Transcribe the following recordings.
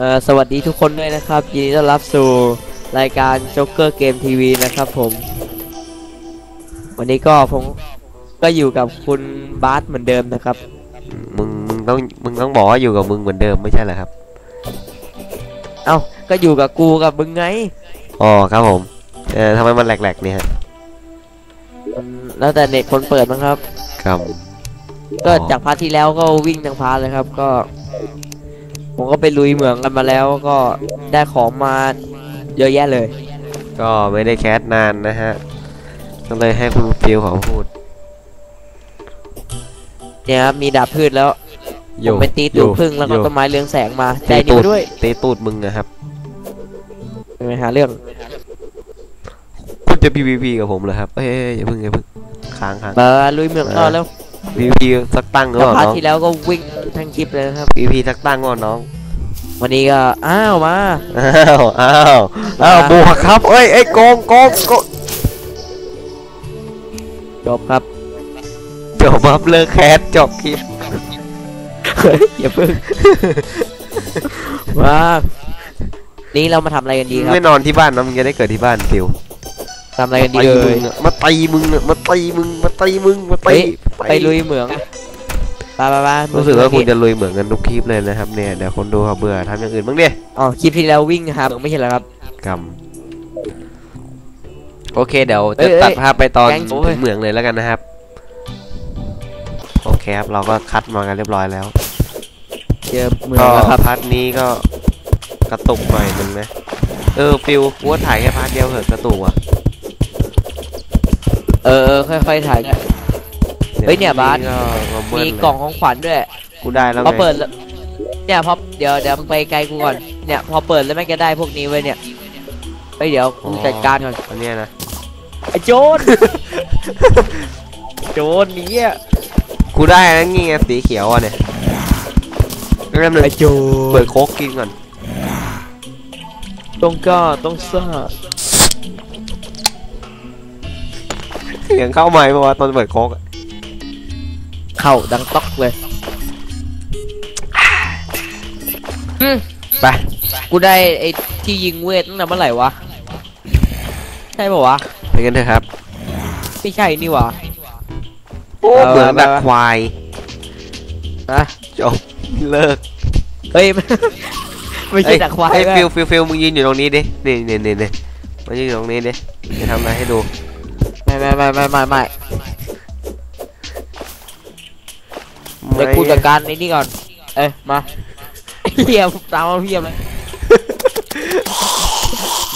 อ่อสวัสดีทุกคนด้วยนะครับ ยินดีต้อนรับสู่รายการจ็กเกอร์เกมทีวีนะครับผม วันนี้ก็ผมก็อยู่กับคุณบาสเหมือนเดิมนะครับ มึงมึงต้องมึงต้องบอกว่าอยู่กับมึงเหมือนเดิมไม่ใช่เหรอครับ เอ้าก็อยู่กับกูกับมึงไงอ๋อครับผมเออทำไมมันแหลกๆเนี่ยฮะมันแล้วแต่เน็ตคนเปิดมั้งครับ ครับ ก็อ๋อจากพาร์ทที่แล้วก็วิ่งทางพาร์ทเลยครับ ก็ ผมก็ไปลุยเหมืองกันมาแล้วก็ได้ของมาเยอะแยะเลย ก็ไม่ได้แคสนานนะฮะก็เลยให้คุณฟิวเขอพูด เนี่ยครับมีดาบพืชแล้วผมไปตีตูดพึ่งแล้วก็ต้นไม้เรืองแสงมาตีได้ตูนี่ดมาด้วยตีตูดมึงนะครับเป็นไงหาเรื่องคุณจะ PVP กับผมเหรอครับเอ้ยเอ้ยอย่าเพิ่งอย่าเพิ่งค้างค้างมาลุยเหมืองต่อแล้ว PVP สักตั้งก็จากพาร์ทน้องที่แล้วก็วิ่ง ทั้งคลิปเลยนะครับ PVP สักตั้งก็น้อง วันนี้ก็ อ้าวมา อ้าวอ้าวอ้าวมาบวกครับเอ้ยเอ้ยโกงโกงโกงจบครับ จบครับเลิกแคสจบคลิปอย่าเพิ่งมานี่เรามาทำอะไรกันดีครับไม่นอนที่บ้านนะมึงจะได้เกิดที่บ้านฟิวทำอะไรกันดีตีเลมึยงอะมาตีมึงอะมาตีมึงมาตีมึงมาเฮ้ตียไปลุยเหมือง ไปไปไปรู้สึกว่าคุณจะลุยเหมือนกันทุกคลิปเลยนะครับเนี่ยเดี๋ยวคนดูเขาเบื่อทำอย่างอื่นบ้างดิอ๋อคลิปที่แล้ววิ่งหาเหมืองไม่ใช่เหรอครับกรรมโอเคเดี๋ยวเอ้จะยตัดเอ้ยภาพไปตอนแก๊งถึโอ้ยงเหมืองเลยแล้วกันนะครับ โอเคครับเราก็คัดมากันเรียบร้อยแล้วเจอเหมืองก็แล้วครับพาร์ทนี้ก็กระตุกหน่อยนึงนะเออฟิวกูว่าถ่ายแค่พาร์ทเดียวเหอะกระตุกอะเออเออค่อยๆถ่ายกัน เฮ้ยเนี่ยบาสก็มาเบิ้มีลกล่องของขวัญด้วยกูได้แล้วพอไงเปิดแล้วเนี่ยพอเดี๋ยวเดี๋ยวมึงไปไกลกูก่อนเนี่ยพอเปิดแล้วแม่งจะได้พวกนี้ไว้ยเนี่ยเฮ้ยเดี๋ยวกูจัดการก่อนอันเนี้ยนะไอ้โจรโจรนี้อะกูได้แล้วนี่ไงสีเขียวอะเนี่ยเริ่มหนึ่งไอ้โจเปิดโค้กกินก่อนต้องกล้าต้องซ่าเสียงเข้าไหมเพราะว่าตอนเปิดโค้กอะ เข้าดังต๊อกเลยอืมไปกูได้ไอ้ที่ยิงเวทตั้งแต่เมื่อไหร่วะใช่ป่าวะไปกันเถอะครับไม่ใช่นี่หวะ โอ้เอาเหมือนไปดักไปควายนะจบเลิกเฮ้ยไม่ใช่ดักควายไอ้แม่ฟิลฟิลฟิลมึงยืนอยู่ตรงนี้ดินี่นี่นี่นี่มายืนอยู่ตรงนี้ดิจะทำอะไรให้ดูไม่ไม่ไม่ไม่ไม่ ดี๋ยวกูจัดการในนี่ก่อน เอ้ยมาเฮียตามมาเพียบเลย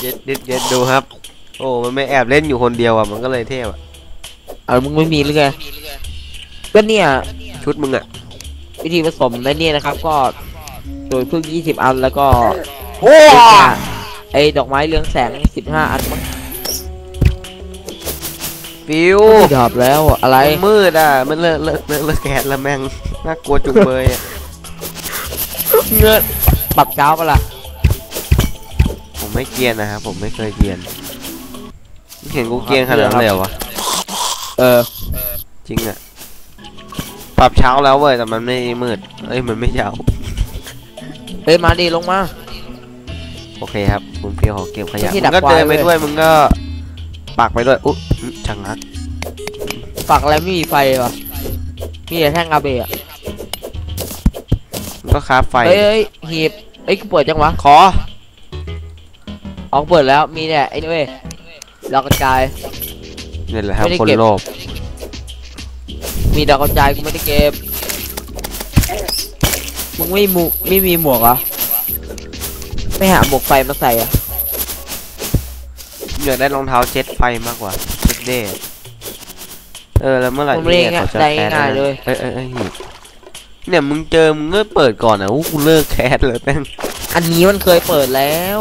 เย็ดเย็ดเย็ดดูครับ โอ้มันไม่แอบเล่นอยู่คนเดียวอะมันก็เลยเท่อะเอามึงไม่มีหรือไงก็เนี่ย ชุดมึงอะวิธีผสมในเนี่ยนะครับ ก็โดยพึ่ง20 อันแล้วก็โอ้ไอ้ดอกไม้เรืองแสง 15 อันมั้งฟิวดอบแล้วอะอะไรมันมืดอะ มันเลิกเลิกเลิกเลิกแกะแล้วแม่ง น่ากลัวจุงเบยอะเงินปรับเช้าปะล่ะ ผมไม่เกรียนนะครับผมไม่เคยเกรียนไม่เห็นกูเกรียนขนาดนั้นเลยเหรอวะเออ จริงอะปรับเช้าแล้วเว้ยแต่มันไม่มืดเอ้ยมันไม่เช้าเฮ้ยมาดีลงมา โอเคครับคุณฟิวขอเก็บขยะไม่ใช่มึงก็ดักควายเดินไปเว้ยด้วยมึงก็ปักไปด้วยอุ๊ยจังงัก ฝักอะไรไม่มีไฟวะมีแต่แท่งอาเบะอะมึง ก็คราฟไฟ เฮ้ยเฮ้ยหีบเอ้ยกูเปิดจังวะขอออกเปิดแล้วมีเนี่ยไอ้นี่เว้ยดอกกระจาย นี่แหละครับไม่ได้คนเก็บ โลภมีดอกกระจายกูไม่ได้เก็บมึงไม่มูไม่มีหมวกเหรอไม่หาหมวกไฟมาใส่อะอยากได้รองเท้าเจ็ตไฟมากกว่าเจ็ตเด้เออแล้วเมื่อไหร่ผมเล่นนี่ง่ายเขาจะได้แคสง่ายๆเลย เอ้ยเอ้ยเอ้ยหีบ เนี่ยมึงเจอมึงก็เปิดก่อนอะอู้กูเลิกแคสเลยแม่งอันนี้มันเคยเปิดแล้ว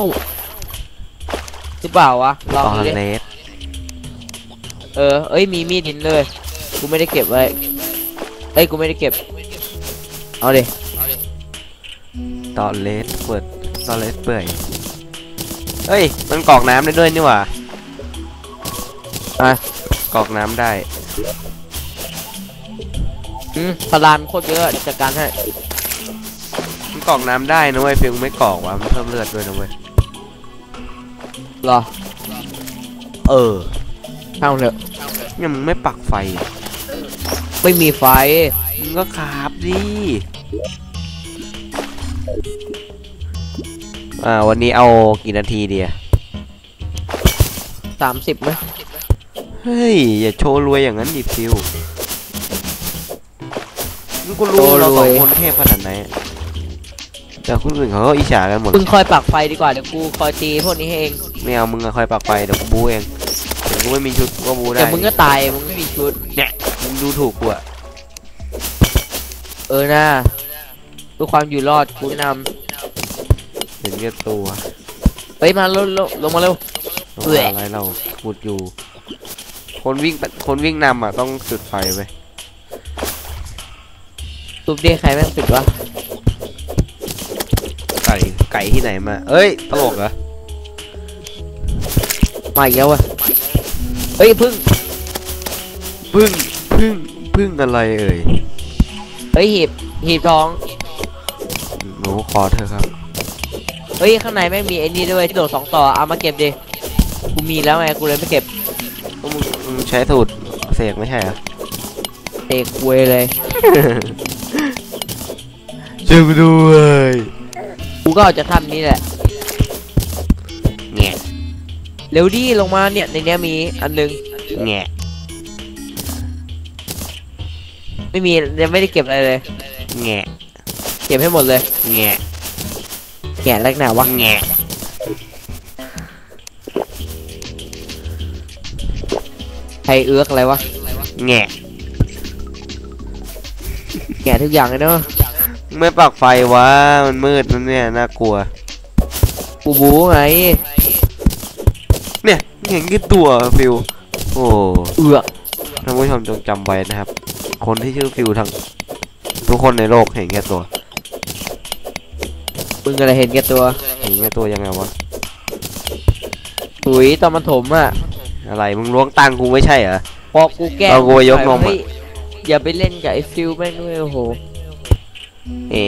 หรือเปล่าวะลตองอดูนดิเลสเออเอ้ยมีมีดหินเลยกูไม่ได้เก็บไว้เอ้ยกูไม่ได้เก็บเอาดิตอนเลสเปิดตอนเลสเปื่อยเฮ้ยมันกรอกน้ำได้ด้วยนี่หว่าอะกรอกน้ำได้ อืมพลานโคตรเยอะจัดการให้กรอกน้ำได้นะเว้ยฟิลไม่กรอกว่ะมันเพิ่มเลือดด้วยนะเว้ยเหรอ เออช่างเถอะเนี่ยมึงไม่ปักไฟอะไม่มีไฟ มึงก็ขาบดิอ่าวันนี้เอากี่นาทีดีอะสามสิบไหมเฮ้ยอย่าโชว์รวยอย่างนั้นดิฟิว มึงก็รู้เราสองคนเทพขนาดไหนอะแต่คนอื่นเขาก็อิจฉากันหมด มึงคอยปักไฟดีกว่าเดี๋ยวกูคอยตีพวกนี้ให้เอง ไม่เอา มึงอะคอยปักไฟเดี๋ยวกูบูเอง เดี๋ยวกูไม่มีชุดกูก็บูได้เดี๋ยวมึงก็ตาย มึงไม่มีชุดมึงดูถูกกูอะเออนะเพื่อความอยู่รอดกูแนะนเห็นแก่ตัวำเฮ้ยมาลงลงลงมาเร็วเอาเอื่อยอะไรเราพูดอยู่ คนวิ่ง คนวิ่งนำอะต้องจุดไฟไป ตูบเดียใครแม่งปิดวะไก่ไก่ที่ไหนมา เอ้ย ตลกเหรอ มาอีกแล้ววะเฮ้ยพึ่งพึ่งพึ่งพึ่งอะไรเอ่ยเฮ้ยหีบหีบทอง หนูขอเธอะครับเฮ้ยข้างในแม่งมีไอ้นี่ด้วยที่โดดสองต่อเอามาเก็บดิกูมีแล้วไงกูเลยไม่เก็บก็มึงมึงใช้สูตรเสกไม่ใช่เหรอเตะคุยเลย ช่วยมาด้วยกูก็เอาจะทำนี่แหละแง่เร็วดิลงมาเนี่ยในเนี้ยมีอันหนึงแง่ไม่มียังไม่ได้เก็บอะไรเลยแง่เก็บให้หมดเลยแง่แกะแรกหนาวะแง่ใครเอื้อกอะไรวะแง่แกะทุกอย่างเลยเนาะมึง ไม่ปักไฟวะมันมืดนั่นเนี่ยน่ากลัว กูบูไง เนี่ยเห็นกี่ตัวฟิว โอ้เอือกท่านผู้ชมจงจำไว้นะครับ คนที่ชื่อฟิวทั้งทุกคนในโลกเห็นแก่ตัวมึงอะไรเห็นแกตัวเห็นแก่ตัวยังไงวะถุยตอนมันถมอะอะไรมึงล้วงตังกูไม่ใช่เหรอ พอกูแก้เอากูไปยกนมอะ เฮ้ยอย่าไปเล่นกับไอ้ฟิลแม่งด้วยโอ้โห เอ๋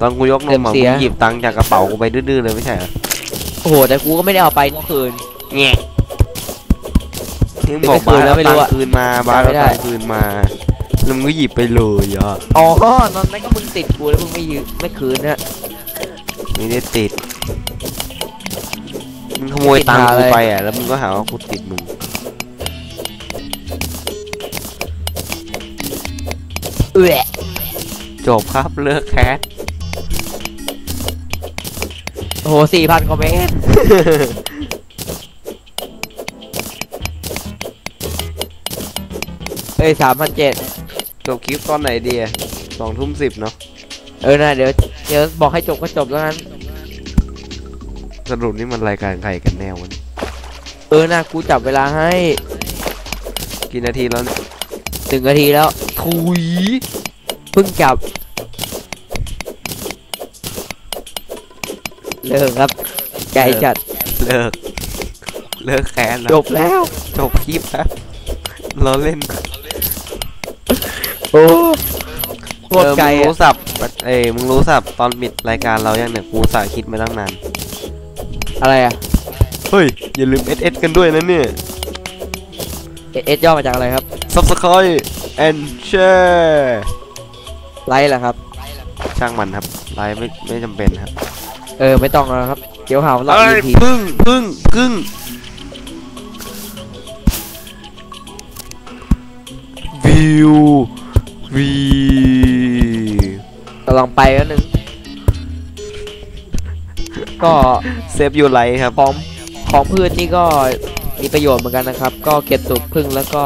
ตอนกูยกนมอะเต็มเสีมึยงหยิบตังค์จากกระเป๋ากูไปดื้อๆเลยไม่ใช่เหรอโอ้โห แต่กูก็ไม่ได้เอาไปเมื่อคืน แง่ที่มึงบอกไม่คืบานสแล้วเอาไม่ตัรู้งอะค์คืนมาบาสจำไม่เอาได้ ตังค์คืนมาแล้วมึงก็หยิบไปเลยอะอ๋อตอนนั้นก็มึงติดกูแล้วมึงไม่ยืมไม่คืนนะ ไม่ได้ติดมึงขโมยตังค์ติดหากูเลยไปอะแล้วมึงก็หาว่ากูติดมึงเอื้อ จบครับเลิกแคสโอ้โหสี่พันคอมเมนต์ เอ้ยสามพันเจ็ดจบคลิปตอนไหนดีอะสองทุ่มสิบเนาะเออนะเดี๋ยวเดี๋ยวบอกให้จบก็จบแล้วกันสรุปนี่มันรายการใครกันแน่วันเออนะกูจับเวลาให้กี่นาทีแล้วเนี่ยหนึ่งนาทีแล้ว ถุย เพิ่งจับ เลิกครับ ใจจัดเลิก เลิกแคสจแล้วบแล้ว จบคลิปแล้วเราเล่น โอ้โคเอตรอไกลมึงอะรู้สับเอ้ยมึงรู้สับตอนปิดรายการเรายังเนี่ยกูสาคิดมาตั้งนาน อะไรอะเฮ้ย อย่าลืม SS กันด้วยนะเนี่ยเอเอสย่อมาจากอะไรครับ Subscribe and share ไลค์เหรอครับ ช่างมันครับ ไลฟ์ไม่ไม่จำเป็นครับ เออ ไม่ต้องแล้วครับเดี๋ยวหาว่าเราเอ้ยอีพีพึ่งพึ่งพึ่งวิววีกำลังไปแล้วนึง ก็เซฟยูไลครับของของพืชนี่ก็มีประโยชน์เหมือนกันนะครับ ก็เก็บตูดพึ่งแล้วก็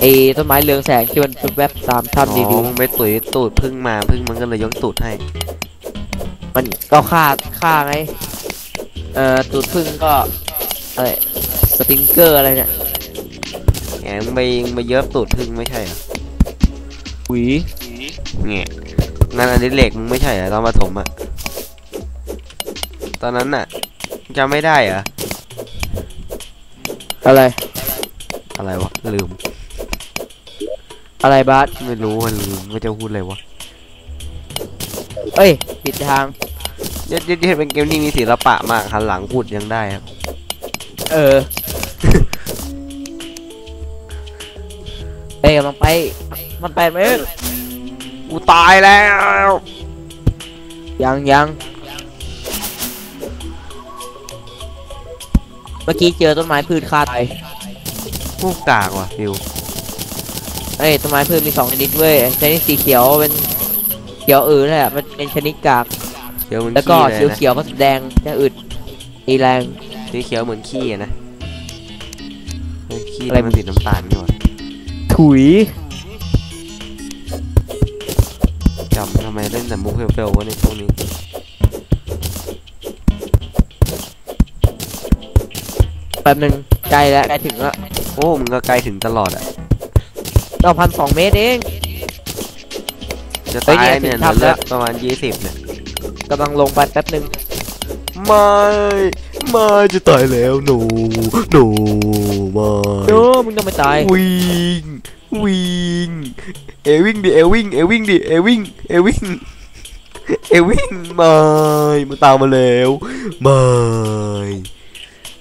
ไอ้ต้นไม้เรืองแสงที่มันแวบๆตามอ๋อถ้ำดีมึงไปตุ๋ยตูดพึ่งมาพึ่งมันก็เลยยกตูดให้ๆ มันก็ฆ่าฆ่าไงเอ่อตูดพึ่งก็อะไรสปริงเกอร์อะไรเนี่ยแหมมึงไปมึงไปเย็บตูดพึ่งไม่ใช่เหรอหวีแงะงานอดิเรกมึงไม่ใช่เหรอตอนประถมอะตอนนั้นน่ะจำไม่ได้เหรออะไรอะไรวะลืมอะไรบาสไม่รู้มันลืมว่าจะพูดอะไรวะ เอ้ยผิดทาง เย็ดเย็ดเย็ดเป็นเกมที่มีศิลปะมากหันหลังพูดยังได้ครับ เออ เอ้ยกำลังไป มันไปไหมกูตายแล้ว ยังยังเมื่อกี้เจอต้นไม้พืชฆ่าตายกูกากว่ะฟิว เอ้ยต้นไม้พืชมีสองชนิดเว้ยชนิดสีเขียวเป็นเขียวอืดแหละมันเป็นชนิดกาก เขียวเหมือนแล้วก็ขี้เขียวเลยนะเขียวๆผสมแดงจะอึดตีแรง สีเขียวเหมือนขี้อะนะเฮ้ยขี้อะไร มันติดน้ำตาลนี่หว่าถุย จำทำไมเล่นแต่มุกเฟลๆวะในช่วงนี้แป๊บหนึ่งใกล้แล้วใกล้ถึงแล้วโอ้มึงก็ไกลถึงตลอดอะเราพันสองเมตรเอง จะเฮ้ยตายเนี่ยเนี่ยถึงเหลือถ้ำเลืแล้อวดประมาณยี่สิบเนี่ยกำลังลงไปแป๊บหนึ่งไม่ไม่จะตายแล้วหนูหนูไม่โอ้มึงต้องไม่ตาย วิ่ง วิ่ง เอวิ่งดิ เอวิ่ง เอวิ่งดิ เอวิ่ง เอวิ่ง เอวิ่งไม่มันตามมาแล้วไม่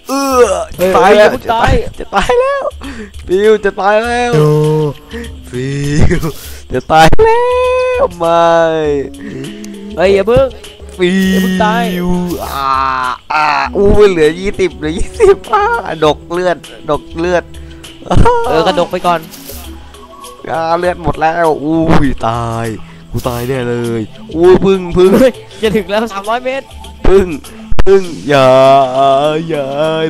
เออเฮ้ยตายแล้วเฮ้ยจะตายจะตายแล้วฟิวจะตายแล้วโอ้ฟิวจะตายแล้ว ไม่เฮ้ยอย่าเพิ่งฟิอย่าเพิ่งตายวอ่าอ่าอู้เหลือยี่สิบเหลือยี่สิบอ่าดกเลือดดกเลือดเออกระดกไปก่อนอ่าเลือดหมดแล้วอุ้ยตายกูตายแน่เลยอุ้ยพึ่งพึ่งเฮ้ยจะถึงแล้ว300เมตรพึ่งพึ่งอย่าอย่า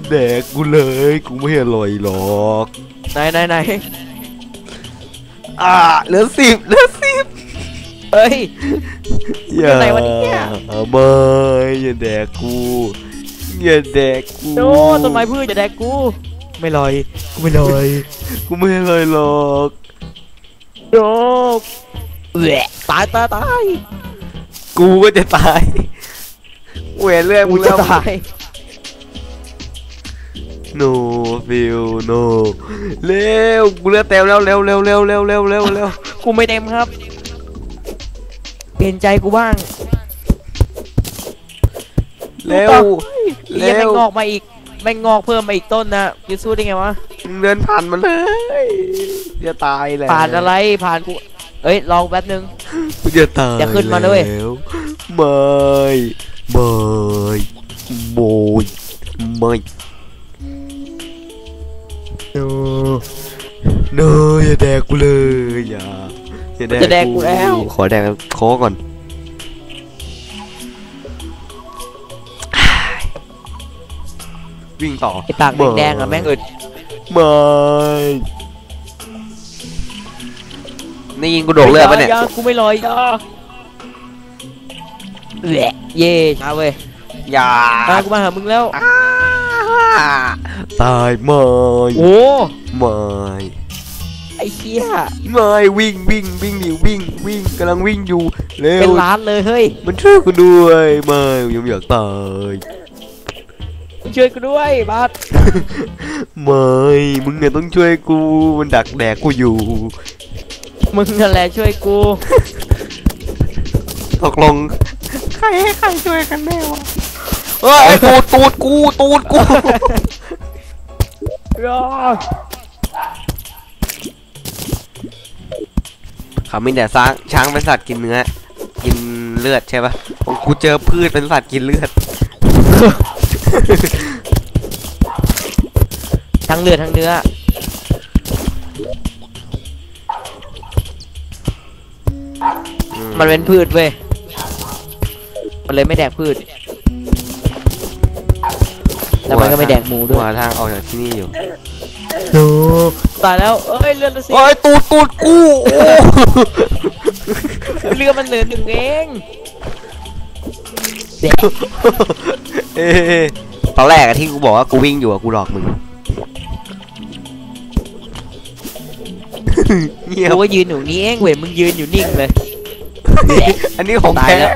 แดกกูเลยกูไม่อร่อยหรอกไหนไหนไหนอ่าเหลือสิบเหลือสิบ เฮ้ยอย่าไหนวะเนี่ยไม่อย่าแดกกูอย่าแดกกูโอ้ต้นไม้พืชจะแดกกู ไม่ลอย กูไม่ลอย กูไม่อร่อยหรอกโอ้แหวะตายตายตาย กูก็จะตายเวรเรื่องกูมึงจะแล้วตายโนฟิวโนเร็วกูเลือดเต็มแล้วเร็วเร็วเร็วเร็วเร็วเร็วเร็วกูไม่เต็มครับ เปลี่ยนใจกูบ้างเร็วเร็เร็ววแม่งงอกมาอีกแม่งงอกเพิ่มมาอีกต้นนะจะสู้ได้ไงวะมึงเดินผ่านมันเลยจะตายแล้วผ่านอะไรผ่านกูเอ้ยลองแป๊บนึงกูจะตายอย่าขึ้นมาด้วยแล้วไม่ไม่โมยไม่โอ้เนยอย่าแดกกูเลยอย่าอย่าแดก จะแดกกูแล้ว ขอแดกโค้กก่อน วิ่งต่อไอปากแดงๆอะแม่งอึดไม่นี่ยิงกูโดดเลือดปะเนี่ยากูไม่ลอยอะแหละเย่ช้าเว้ยอย่ามากูมาหามึงแล้วอ่าตายไม่โอ้ไม่ ไอ้เหี้ยไม่วิ่งวิ่งวิ่งดิวิ่งวิ่งกำลังวิ่งอยู่เร็เป็นวล้านเลยเฮ้ยมันช่วยกูด้วยไม่ยังไม่อยากตายช่วยกูด้วยบาสไม่มึงเนี่ยต้องช่วยกูมันดักแดกกูอยู่มึงนั่นแหละช่วยกู ตกลงใครให้ใครช่วยกันแน่วะเอ้ยตูดตูดกูตูดกู เขาไม่แต่ช้างช้างเป็นสัตว์กินเนื้อ กินเลือดใช่ปะของกูเจอพืชเป็นสัตว์กินเลือด ทั้งเลือดทั้งเนื้อ อืม มันเป็นพืชเว้ย มันเลยไม่แดกพืช แล้วมันก็ไม่แดกหมูด้วยหาทางออกจากที่นี่อยู่โน ตายแล้วเอ้ยเลือดละสิโอ้ยตูดตูดกูโอ้เลือดมันเหลือหนึ่งเองเอ๊ะตอนแรกอะที่กูบอกว่ากูวิ่งอยู่อะกูหลอกมึงเงียบกูก็ยืนอยู่นี่เองเว้ยมึงยืนอยู่นิ่งเลย อันนี้ของตายแท้แล้ว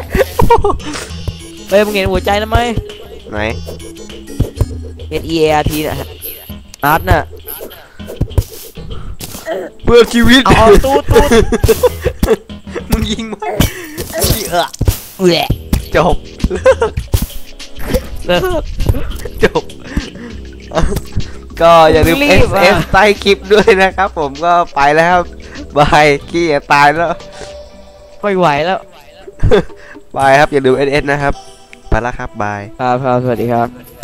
เฮ้ยมึงเห็นหัวใจแล้วไหม ไหนเห็น E A R T น่ะอาร์ตน่ะเพื่อชีวิตเอาเอาตูดตูดมึงยิงมาเออแหละจบเลิกจบ ก็อย่าลืม รี S บอะ S ใต้คลิปด้วยนะครับ ผมก็ไปแล้วครับบายขี้จะตายแล้ว ไม่ไหวแล้วบายครับอย่าลืม S S นะครับ ไปแล้วครับบาย ครับครับสวัสดีครับ